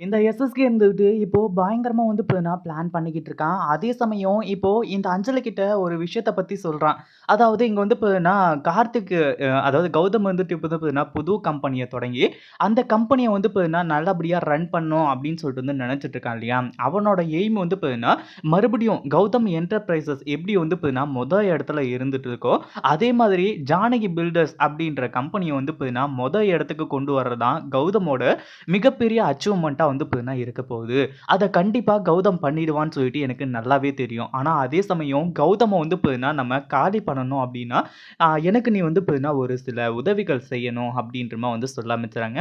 இந்த எஸ்எஸ்கே இருந்துட்டு இப்போது பயங்கரமாக வந்து பார்த்தீங்கன்னா, பிளான் பண்ணிக்கிட்டு இருக்கான். அதே சமயம் இப்போது இந்த அஞ்சலிக்கிட்ட ஒரு விஷயத்தை பற்றி சொல்கிறான் அதாவது இங்கே வந்து பார்த்தீங்கன்னா, கார்த்திக் அதாவது கௌதம் வந்துட்டு இப்போ வந்து பார்த்தீங்கன்னா, புது கம்பெனியை தொடங்கி, அந்த கம்பெனியை வந்து பார்த்தீங்கன்னா, நல்லபடியாக ரன் பண்ணும் அப்படின்னு சொல்லிட்டு வந்து நெனச்சிட்டு இருக்கான் இல்லையா? அவனோட எய்ம் வந்து பார்த்தீங்கன்னா, மறுபடியும் கௌதம் என்டர்பிரைசஸ் எப்படி வந்து பார்த்தின்னா மொதல் இடத்துல இருந்துட்டு இருக்கோ, அதே மாதிரி ஜானகி பில்டர்ஸ் அப்படின்ற கம்பெனியை வந்து பார்த்தின்னா மொதல் இடத்துக்கு கொண்டு வர்றது தான் கௌதமோட மிகப்பெரிய அச்சீவ்மெண்ட்டாக அச்சீவ்மென்ட்டா வந்து பார்த்தீங்கன்னா இருக்க போகுது. அதை கண்டிப்பாக கௌதம் பண்ணிடுவான்னு சொல்லிட்டு எனக்கு நல்லாவே தெரியும். ஆனால் அதே சமயம் கௌதமை வந்து பார்த்தீங்கன்னா, நம்ம காலி பண்ணணும் அப்படின்னா, எனக்கு நீ வந்து பார்த்தீங்கன்னா, ஒரு சில உதவிகள் செய்யணும் அப்படின்றமா வந்து சொல்ல ஆரம்பிச்சுறாங்க.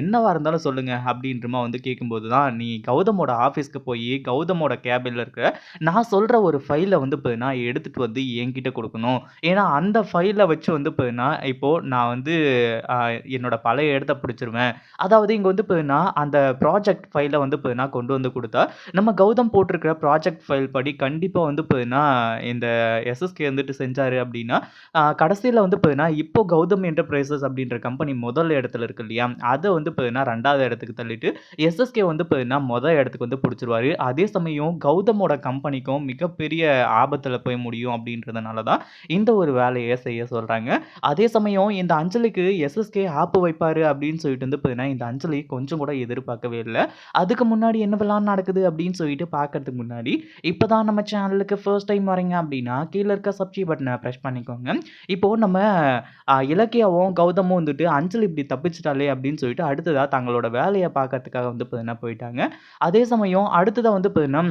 என்னவா இருந்தாலும் சொல்லுங்கள் அப்படின்றமா வந்து கேட்கும்போது தான், "நீ கௌதமோட ஆஃபீஸ்க்கு போய் கௌதமோட கேபினில் இருக்கிற நான் சொல்கிற ஒரு ஃபைலை வந்து பார்த்தீங்கன்னா, எடுத்துகிட்டு வந்து என்கிட்ட கொடுக்கணும் ஏன்னா அந்த ஃபைலை வச்சு வந்து பார்த்தீங்கன்னா, இப்போ நான் வந்து என்னோட பழைய இடத்த பிடிச்சிருவேன். அதாவது இங்கே வந்து பார்த்தீங்கன்னா, அந்த ப்ரா ப்ராஜெக்ட் ஃபைலை வந்து பார்த்தீங்கன்னா, கொண்டு வந்து கொடுத்தா நம்ம கௌதம் போட்டிருக்கிற ப்ராஜெக்ட் ஃபைல் படி கண்டிப்பாக வந்து பார்த்தீங்கன்னா, இந்த எஸ்எஸ்கே வந்துட்டு செஞ்சார் அப்படின்னா, கடைசியில் வந்து பார்த்தீங்கன்னா, இப்போ கௌதம் என்டர்பிரைசஸ் அப்படின்ற கம்பெனி முதல் இடத்துல இருக்கு இல்லையா? அதை வந்து பார்த்தீங்கன்னா, ரெண்டாவது இடத்துக்கு தள்ளிட்டு, எஸ்எஸ்கே வந்து பார்த்தீங்கன்னா, முதல் இடத்துக்கு வந்து பிடிச்சிருவாரு அதே சமயம் கௌதமோட கம்பெனிக்கும் மிகப்பெரிய ஆபத்தில் போய் முடியும் அப்படின்றதுனால தான், இந்த ஒரு வேலையை செய்ய சொல்கிறாங்க அதே சமயம் இந்த அஞ்சலிக்கு எஸ்எஸ்கே ஆப்பு வைப்பார் அப்படின்னு சொல்லிட்டு வந்து பார்த்தீங்கன்னா, இந்த அஞ்சலி கொஞ்சம் கூட எதிர்பார்க்கவே இல்லை அதுக்கு முன்னாடி என்னவெல்லாம் நடக்குது அப்படின்னு சொல்லிட்டு பார்க்கறதுக்கு முன்னாடி, இப்போ தான் நம்ம சேனலுக்கு ஃபர்ஸ்ட் டைம் வரீங்க அப்படின்னா, கீழே இருக்க சப்ஸ்கிரைப் பட்டனை பிரஸ் பண்ணிக்கோங்க. இப்போது நம்ம இலக்கியாவும், கௌதமும் வந்துட்டு அஞ்சல் இப்படி தப்பிச்சிட்டாலே அப்படின்னு சொல்லிட்டு, அடுத்ததாக தங்களோட வேலையை பார்க்கறதுக்காக வந்து பார்த்தீங்கன்னா போயிட்டாங்க. அதே சமயம் அடுத்ததாக வந்து பார்த்தீங்கன்னா,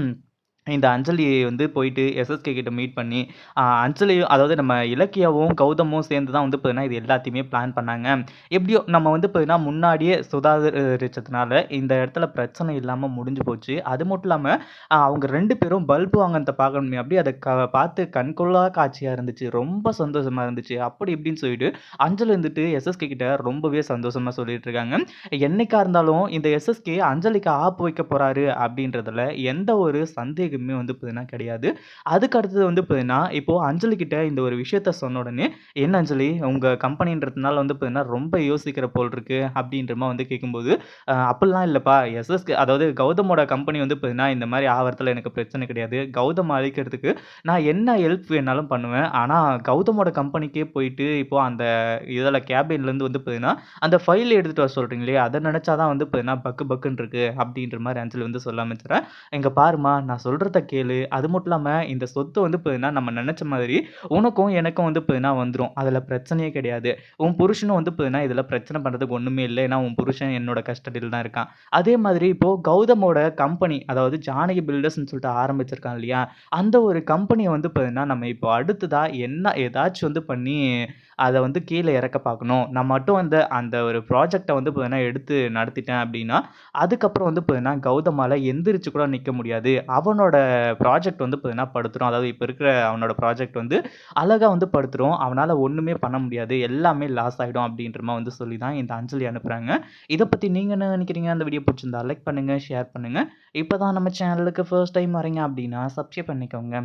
இந்த அஞ்சலி வந்து போயிட்டு எஸ்எஸ்கே கிட்ட மீட் பண்ணி, அஞ்சலியும் அதாவது நம்ம இலக்கியாவும், கௌதமும் சேர்ந்து தான் வந்து பார்த்தீங்கன்னா, இது எல்லாத்தையுமே பிளான் பண்ணாங்க. எப்படியோ நம்ம வந்து பார்த்தீங்கன்னா, முன்னாடியே சுதாதரிச்சதுனால இந்த இடத்துல பிரச்சனை இல்லாமல் முடிஞ்சு போச்சு. அது மட்டும் இல்லாமல் அவங்க ரெண்டு பேரும் பல்ப் வாங்கினத பார்க்கணுமே அப்படியே அதை க பார்த்து கண்கொள்ளா காட்சியாக இருந்துச்சு. ரொம்ப சந்தோஷமாக இருந்துச்சு. அப்படி இப்படின்னு சொல்லிட்டு, அஞ்சலி வந்துட்டு எஸ்எஸ்கே கிட்ட ரொம்பவே சந்தோஷமாக சொல்லிட்டு இருக்காங்க. என்னைக்கா இருந்தாலும் இந்த எஸ்எஸ்கே அஞ்சலிக்கு ஆப்பு வைக்க போகிறாரு அப்படின்றதுல எந்த ஒரு சந்தேகம் வந்து பார்த்தீங்கன்னா கிடையாது. அதுக்கு அடுத்தது வந்து பார்த்தீங்கன்னா, இப்போ அஞ்சலி கிட்ட இந்த ஒரு விஷயத்த சொன்ன உடனே, "என்ன அஞ்சலி உங்க கம்பெனின்றதுனால வந்து பார்த்தீங்கன்னா, ரொம்ப யோசிக்கிற போல் இருக்கு" அப்படின்றமா வந்து கேட்கும்போது, அப்படிலாம் இல்லைப்பா எஸ்எஸ்கே அதாவது கௌதமோட கம்பெனி வந்து பார்த்தீங்கன்னா, இந்த மாதிரி ஆவரத்தில் எனக்கு பிரச்சனை கிடையாது. கௌதம் அழிக்கிறதுக்கு நான் என்ன ஹெல்ப் வேணாலும் பண்ணுவேன். ஆனால் கௌதமோட கம்பெனிக்கே போயிட்டு இப்போ அந்த இதில் கேபின்லேருந்து வந்து பார்த்தீங்கன்னா, அந்த ஃபைல் எடுத்துகிட்டு வர சொல்கிறீங்களே அதை நெனச்சா தான் வந்து பார்த்தீங்கன்னா, பக்கு பக்குன்னு இருக்கு" அப்படின்ற மாதிரி அஞ்சலி வந்து சொல்ல ஆரம்பிச்சுறா. "இங்க பாரும்மா, நான் சொல்றத கேளு. அது மட்டும் இல்லாமல் இந்த சொத்து வந்து பார்த்தீங்கன்னா, நம்ம நினச்ச மாதிரி உனக்கும் எனக்கும் வந்து பார்த்தீங்கன்னா வந்துடும் அதில் பிரச்சனையே கிடையாது. உன் புருஷனும் வந்து பார்த்தீங்கன்னா, இதில் பிரச்சனை பண்ணுறதுக்கு ஒன்றுமே இல்லை ஏன்னா உன் புருஷன் என்னோட கஸ்டடியில் தான் இருக்கான். அதே மாதிரி இப்போ கௌதமோட கம்பெனி அதாவது ஜானகி பில்டர்ஸ்ன்னு சொல்லிட்டு ஆரம்பிச்சிருக்கான் இல்லையா? அந்த ஒரு கம்பெனியை வந்து பார்த்தீங்கன்னா, நம்ம இப்போ அடுத்ததா என்ன ஏதாச்சும் வந்து பண்ணி, அதை வந்து கீழே இறக்க பார்க்கணும். நான் மட்டும் அந்த அந்த ஒரு ப்ராஜெக்டை வந்து பார்த்தீங்கன்னா, எடுத்து நடத்திட்டேன் அப்படின்னா, அதுக்கப்புறம் வந்து பார்த்தீங்கன்னா, கௌதமால எந்திரிச்சு கூட நிற்க முடியாது. அவனோட ப்ராஜெக்ட் வந்து பார்த்தீங்கன்னா படுத்துரும். அதாவது இப்போ இருக்கிற அவனோட ப்ராஜெக்ட் வந்து அழகாக வந்து படுத்துரும். அவனால் ஒன்றுமே பண்ண முடியாது. எல்லாமே லாஸ் ஆகிடும் அப்படின்ற மாதிரி வந்து சொல்லி தான் இந்த அஞ்சலி அனுப்புகிறாங்க இதை பற்றி நீங்கள் என்ன நினைக்கிறீங்க அந்த வீடியோ பிடிச்சிருந்தா லைக் பண்ணுங்கள் ஷேர் பண்ணுங்கள் இப்போ தான் நம்ம சேனலுக்கு ஃபர்ஸ்ட் டைம் வரீங்க அப்படின்னா, சப்ஸ்கிரைப் பண்ணிக்கோங்க.